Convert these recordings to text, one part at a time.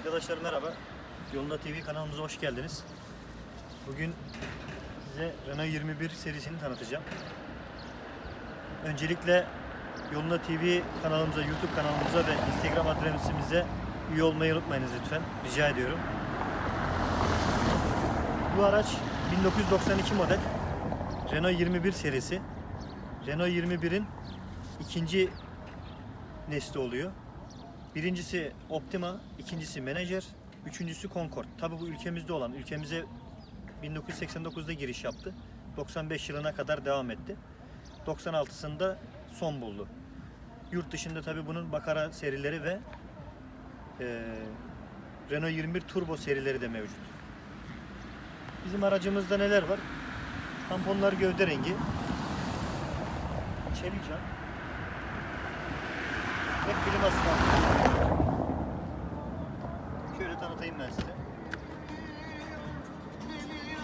Arkadaşlar merhaba. Yolunda TV kanalımıza hoş geldiniz. Bugün size Renault 21 serisini tanıtacağım. Öncelikle Yolunda TV kanalımıza, YouTube kanalımıza ve Instagram adresimize üye olmayı unutmayınız lütfen. Rica ediyorum. Bu araç 1992 model Renault 21 serisi. Renault 21'in ikinci nesli oluyor. Birincisi Optima, ikincisi Manager, üçüncüsü Concord. Tabi bu ülkemizde olan, ülkemize 1989'da giriş yaptı. 95 yılına kadar devam etti. 96'sında son buldu. Yurt dışında tabi bunun Bakara serileri ve eee, Renault 21 Turbo serileri de mevcut. Bizim aracımızda neler var? Tamponlar gövde rengi. Çelik jant. Ve klima standı. Tanıtayım ben size.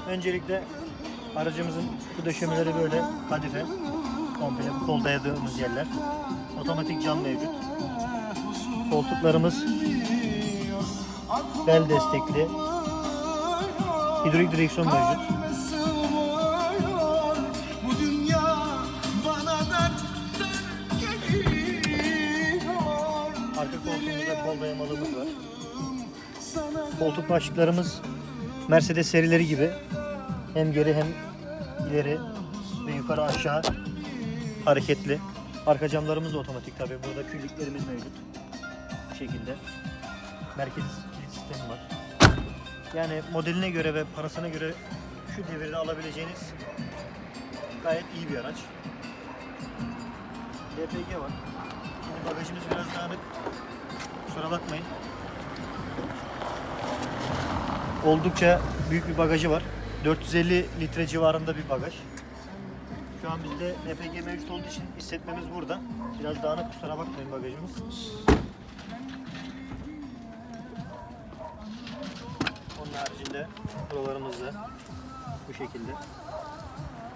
Öncelikle aracımızın bu döşemeleri böyle kadife. Komple bu kol dayadığımız yerler. Otomatik cam mevcut. Koltuklarımız bel destekli. Hidrolik direksiyon mevcut. Arka koltuğumuzda kol dayamalımız. Koltuk başlıklarımız Mercedes serileri gibi hem geri hem ileri ve yukarı aşağı hareketli. Arka camlarımız da otomatik tabi. Burada küllüklerimiz mevcut. Bu şekilde. Merkez kilit sistemi var. Yani modeline göre ve parasına göre şu devirde alabileceğiniz gayet iyi bir araç. DPG var. Şimdi bagajımız biraz dağınık. Kusura bakmayın. Oldukça büyük bir bagajı var. 450 litre civarında bir bagaj. Şu an bizde LPG mevcut olduğu için hissetmemiz burada. Biraz dağınık kusura bakmayın bagajımız. Onun haricinde buralarımız da bu şekilde.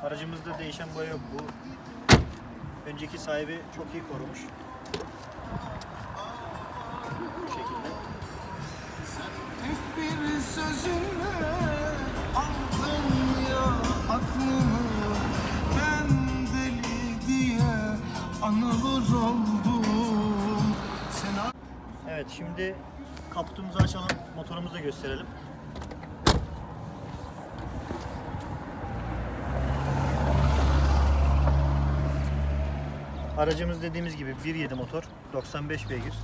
Aracımızda değişen boya yok. Bu önceki sahibi çok iyi korumuş. Bu şekilde. Evet şimdi kaputumuzu açalım, motorumuzu da gösterelim. Aracımız dediğimiz gibi 1.7 motor, 95 beygir.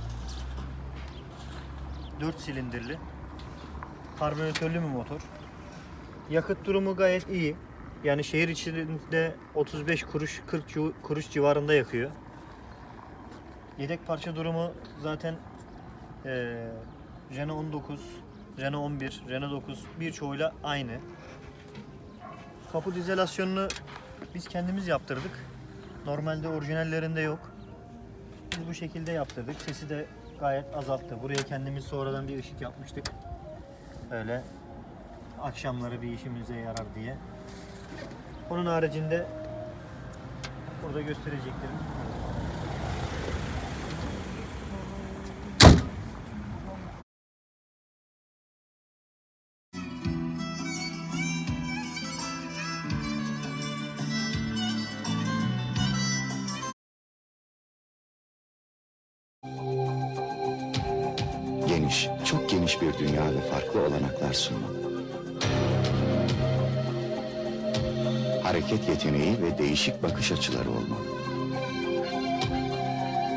4 silindirli. Karbüratörlü bir motor. Yakıt durumu gayet iyi. Yani şehir içinde 35 kuruş 40 cu- kuruş civarında yakıyor. Yedek parça durumu zaten ee, Renault 19, Renault 11, Renault 9 birçoğuyla aynı. Kaput izolasyonunu biz kendimiz yaptırdık. Normalde orijinallerinde yok. Biz bu şekilde yaptırdık. Sesi de gayet azalttı. Buraya kendimiz sonradan bir ışık yapmıştık. Öyle akşamları bir işimize yarar diye. Onun haricinde burada göstereceklerim. Bir dünya ve farklı olanaklar sunmak. Hareket yeteneği ve değişik bakış açıları olmalı.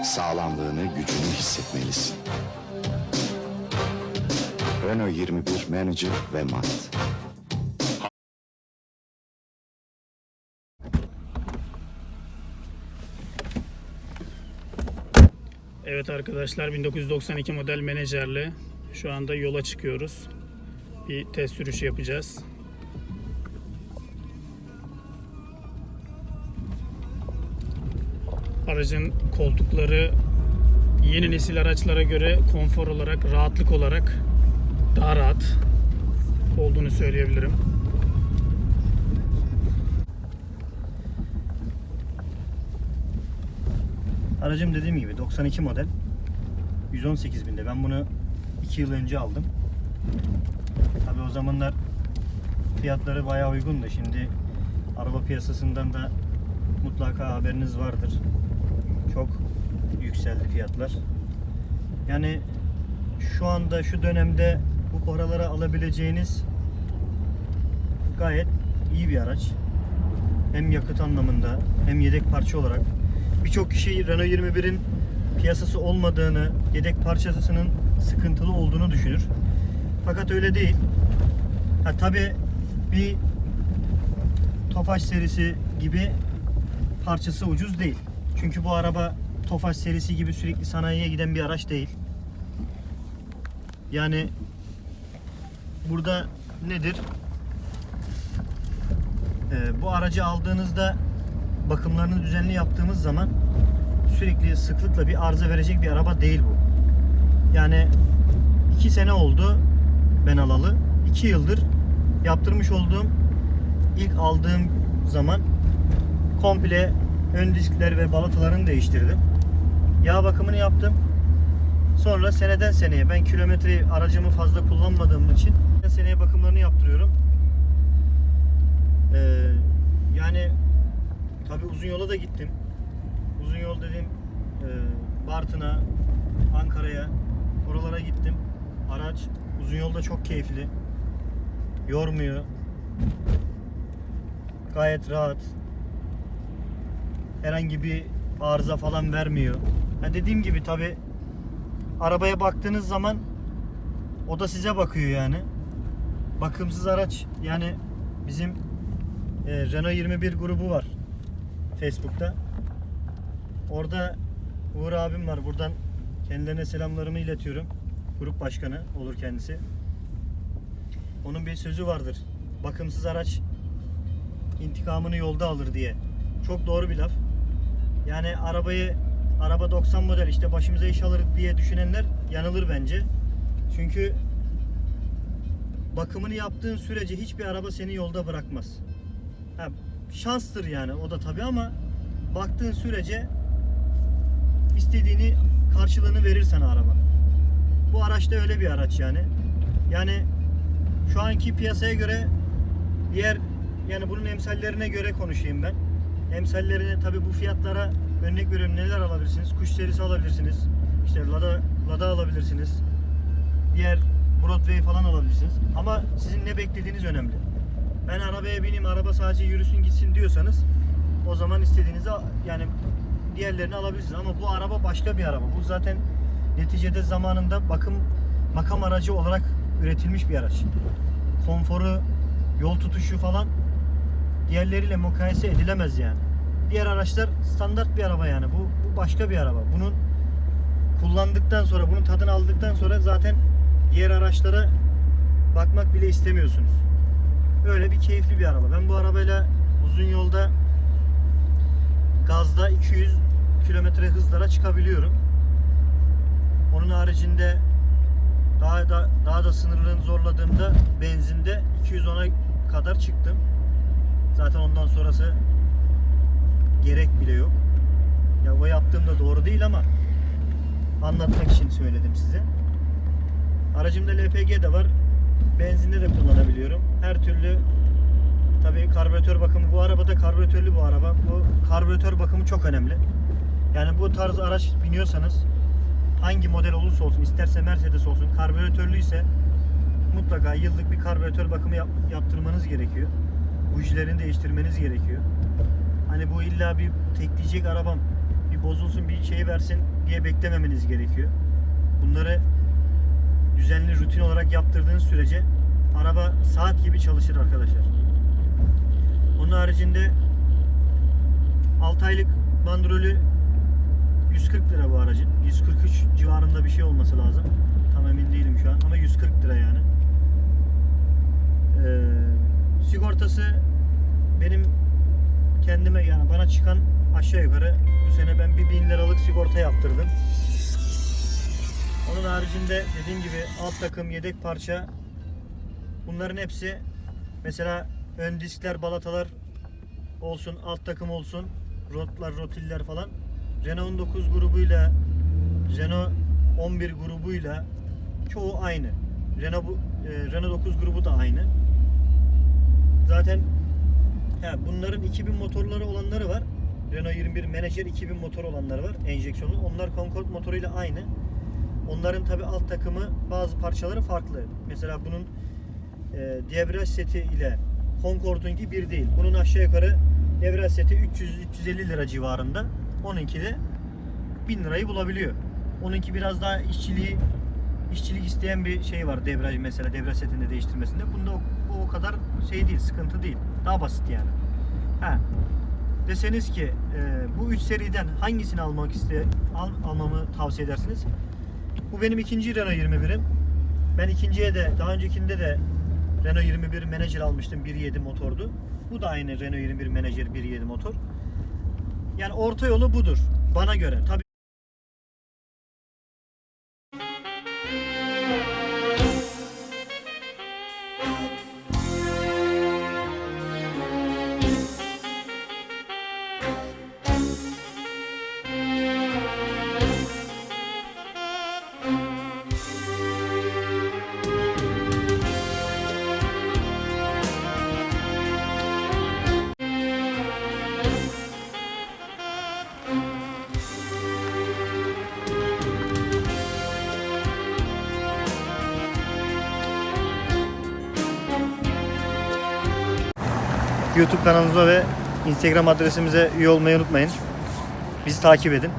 Sağlamlığını, gücünü hissetmelisin. Renault 21 Manager ve Mat. Evet arkadaşlar 1992 model menajerle şu anda yola çıkıyoruz. Bir test sürüşü yapacağız. Aracın koltukları yeni nesil araçlara göre konfor olarak, rahatlık olarak daha rahat olduğunu söyleyebilirim. Aracım dediğim gibi 92 model. 118 binde. Ben bunu 2 yıl önce aldım. Tabii o zamanlar fiyatları bayağı uygundu. Şimdi araba piyasasından da mutlaka haberiniz vardır. Çok yükseldi fiyatlar. Yani şu anda şu dönemde bu paralara alabileceğiniz gayet iyi bir araç. Hem yakıt anlamında hem yedek parça olarak. Birçok kişi Renault 21'in piyasası olmadığını, yedek parçasının sıkıntılı olduğunu düşünür. Fakat öyle değil. Ha tabi bir Tofaş serisi gibi parçası ucuz değil. Çünkü bu araba Tofaş serisi gibi sürekli sanayiye giden bir araç değil. Yani burada nedir? Ee, bu aracı aldığınızda bakımlarını düzenli yaptığımız zaman sürekli sıklıkla bir arıza verecek bir araba değil bu. Yani 2 sene oldu ben alalı. 2 yıldır yaptırmış olduğum ilk aldığım zaman komple ön diskler ve balatalarını değiştirdim. Yağ bakımını yaptım. Sonra seneden seneye ben kilometre aracımı fazla kullanmadığım için seneye bakımlarını yaptırıyorum. Ee, yani tabi uzun yola da gittim. Uzun yol dediğim e, Bartın'a, Ankara'ya, oralara gittim. Araç uzun yolda çok keyifli. Yormuyor. Gayet rahat. Herhangi bir arıza falan vermiyor. Ha dediğim gibi tabi arabaya baktığınız zaman o da size bakıyor yani. Bakımsız araç yani bizim e, Renault 21 grubu var Facebook'ta. Orada Uğur abim var. Buradan kendilerine selamlarımı iletiyorum. Grup başkanı olur kendisi. Onun bir sözü vardır. Bakımsız araç intikamını yolda alır diye. Çok doğru bir laf. Yani arabayı araba 90 model işte başımıza iş alır diye düşünenler yanılır bence. Çünkü bakımını yaptığın sürece hiçbir araba seni yolda bırakmaz. Ha, şanstır yani o da tabii ama baktığın sürece istediğini karşılığını verir sana araba. Bu araç da öyle bir araç yani. Yani şu anki piyasaya göre diğer yani bunun emsallerine göre konuşayım ben. Emsallerine tabi bu fiyatlara örnek veriyorum neler alabilirsiniz? Kuş serisi alabilirsiniz. İşte Lada Lada alabilirsiniz. Diğer Broadway falan alabilirsiniz. Ama sizin ne beklediğiniz önemli. Ben arabaya bineyim, araba sadece yürüsün gitsin diyorsanız o zaman istediğinizi yani diğerlerini alabilirsiniz. Ama bu araba başka bir araba. Bu zaten neticede zamanında bakım makam aracı olarak üretilmiş bir araç. Konforu, yol tutuşu falan diğerleriyle mukayese edilemez yani. Diğer araçlar standart bir araba yani. Bu, bu başka bir araba. Bunun kullandıktan sonra, bunun tadını aldıktan sonra zaten diğer araçlara bakmak bile istemiyorsunuz. Öyle bir keyifli bir araba. Ben bu arabayla uzun yolda gazda 200 kilometre hızlara çıkabiliyorum. Onun haricinde daha da daha da sınırlarını zorladığımda benzinde 210'a kadar çıktım. Zaten ondan sonrası gerek bile yok. Ya o yaptığım da doğru değil ama anlatmak için söyledim size. Aracımda LPG de var. Benzinde de kullanabiliyorum. Her türlü tabii karbüratör bakımı bu arabada karbüratörlü bu araba. Bu karbüratör bakımı çok önemli. Yani bu tarz araç biniyorsanız hangi model olursa olsun isterse Mercedes olsun karbüratörlü ise mutlaka yıllık bir karbüratör bakımı yap- yaptırmanız gerekiyor. Bujilerini değiştirmeniz gerekiyor. Hani bu illa bir tekleyecek arabam bir bozulsun bir şey versin diye beklememeniz gerekiyor. Bunları düzenli rutin olarak yaptırdığınız sürece araba saat gibi çalışır arkadaşlar. Onun haricinde 6 aylık bandrolü 140 lira bu aracın. 143 civarında bir şey olması lazım. Tam emin değilim şu an ama 140 lira yani. Ee, sigortası benim kendime yani bana çıkan aşağı yukarı bu sene ben bir bin liralık sigorta yaptırdım. Onun haricinde dediğim gibi alt takım yedek parça bunların hepsi mesela ön diskler balatalar olsun alt takım olsun rotlar rotiller falan Renault 19 grubuyla Renault 11 grubuyla çoğu aynı. Renault, e, Renault 9 grubu da aynı. Zaten he, bunların 2000 motorları olanları var. Renault 21 Manager 2000 motor olanları var enjeksiyonlu. Onlar Concorde motoruyla aynı. Onların tabi alt takımı bazı parçaları farklı. Mesela bunun e, debriyaj seti ile Concorde'unki bir değil. Bunun aşağı yukarı debriyaj seti 300-350 lira civarında. Onunki de 1000 lirayı bulabiliyor. Onunki biraz daha işçiliği işçilik isteyen bir şey var debriyaj mesela debriyaj setinde değiştirmesinde. Bunda o, o kadar şey değil, sıkıntı değil. Daha basit yani. Ha. Deseniz ki e, bu 3 seriden hangisini almak iste al, almamı tavsiye edersiniz? Bu benim ikinci Renault 21'im. Ben ikinciye de daha öncekinde de Renault 21 Manager almıştım 1.7 motordu. Bu da aynı Renault 21 Manager 1.7 motor. Yani orta yolu budur bana göre. Tabii YouTube kanalımıza ve Instagram adresimize üye olmayı unutmayın. Bizi takip edin.